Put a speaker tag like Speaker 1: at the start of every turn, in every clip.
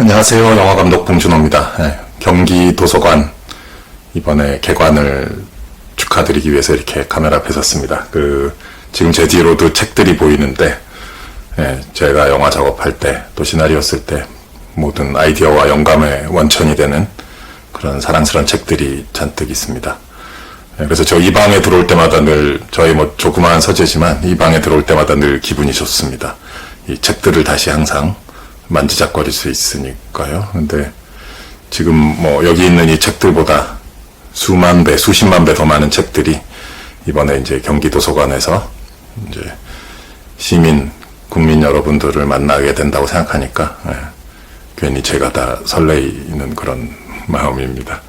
Speaker 1: 안녕하세요. 영화감독 봉준호입니다. 예, 경기 도서관 이번에 개관을 축하드리기 위해서 이렇게 카메라 앞에 섰습니다. 그 지금 제 뒤로도 책들이 보이는데 예, 제가 영화 작업할 때 또 시나리오 쓸 때 모든 아이디어와 영감의 원천이 되는 그런 사랑스러운 책들이 잔뜩 있습니다. 예, 그래서 저 이 방에 들어올 때마다 늘 저희 뭐 조그마한 서재지만 이 방에 들어올 때마다 늘 기분이 좋습니다. 이 책들을 다시 항상 만지작거릴 수 있으니까요. 근데 지금 뭐 여기 있는 이 책들보다 수만 배, 수십만 배 더 많은 책들이 이번에 이제 경기도서관에서 이제 시민, 국민 여러분들을 만나게 된다고 생각하니까 예, 괜히 제가 다 설레이는 그런 마음입니다.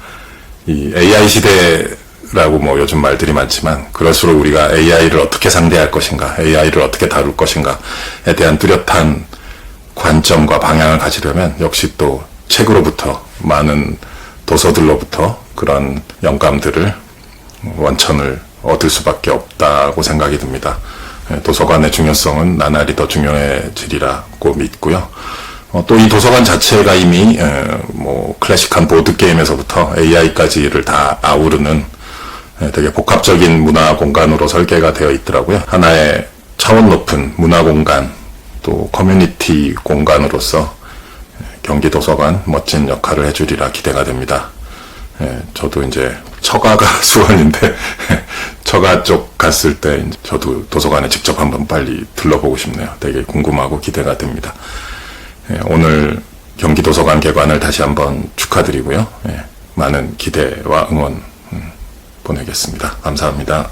Speaker 1: 이 AI 시대라고 뭐 요즘 말들이 많지만 그럴수록 우리가 AI를 어떻게 상대할 것인가, AI를 어떻게 다룰 것인가에 대한 뚜렷한 관점과 방향을 가지려면 역시 또 책으로부터 많은 도서들로부터 그런 영감들을 원천을 얻을 수밖에 없다고 생각이 듭니다. 예, 도서관의 중요성은 나날이 더 중요해지리라고 믿고요. 또 이 도서관 자체가 이미 에, 뭐 클래식한 보드 게임에서부터 AI까지를 다 아우르는 예, 되게 복합적인 문화 공간으로 설계가 되어 있더라고요. 하나의 차원 높은 문화 공간 또 커뮤니티 공간으로서 경기 도서관 멋진 역할을 해주리라 기대가 됩니다. 예, 저도 이제 처가가 수원인데 처가 쪽 갔을 때 저도 도서관에 직접 한번 빨리 들러보고 싶네요. 되게 궁금하고 기대가 됩니다. 예, 오늘 경기 도서관 개관을 다시 한번 축하드리고요. 예, 많은 기대와 응원 음, 보내겠습니다. 감사합니다.